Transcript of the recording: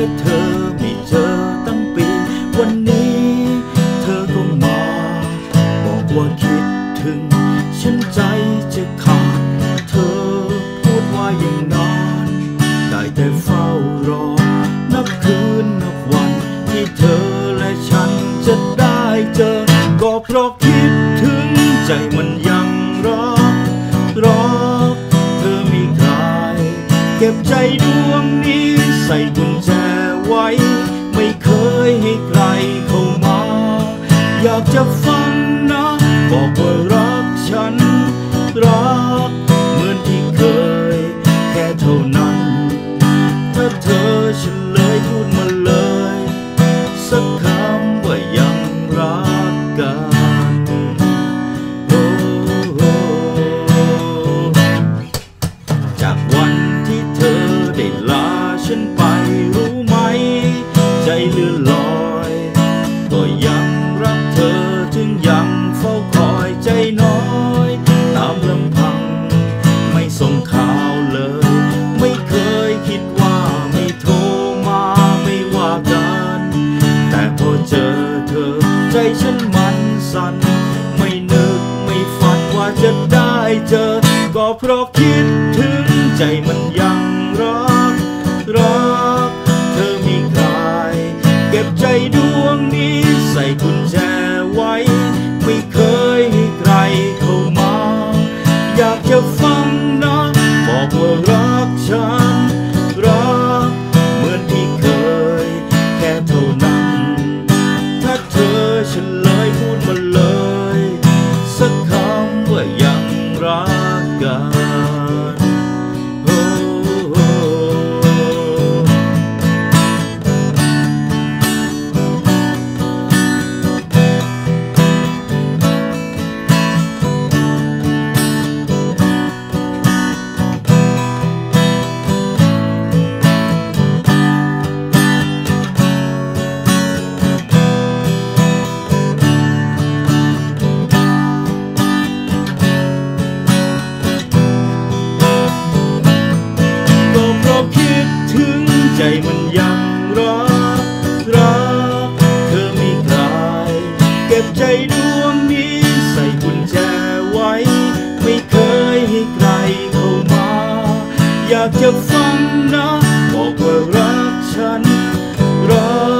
พื่อเธอไม่เจอตั้งปี วันนี้ เธอก็มา บอกว่าคิดถึง ฉันใจจะขาด เธอพูดว่าอย่างนั้นได้แต่เฝ้ารอ นับคืนนับวัน ที่เธอและฉันจะได้เจอ ก็เพราะคิดถึงใจมันยังรอรอเธอมีใคร เก็บใจดวงนี้ใส่กุญแจ ไว้ ไม่เคยให้ใครเข้ามา อยากจะฟัง เจอเธอ ใจฉันมันสั่น ไม่นึกไม่ฝันว่าจะได้เจอ ก็เพราะคิดถึงใจมันยังรักรัก เธอมีใคร เก็บใจดวงนี้ใส่กุญแจ ดวงนี้ใส่กุญแจไว้ ไม่เคยให้ใครเข้ามา อยากจะฟังนะ บอกว่ารักฉันรัก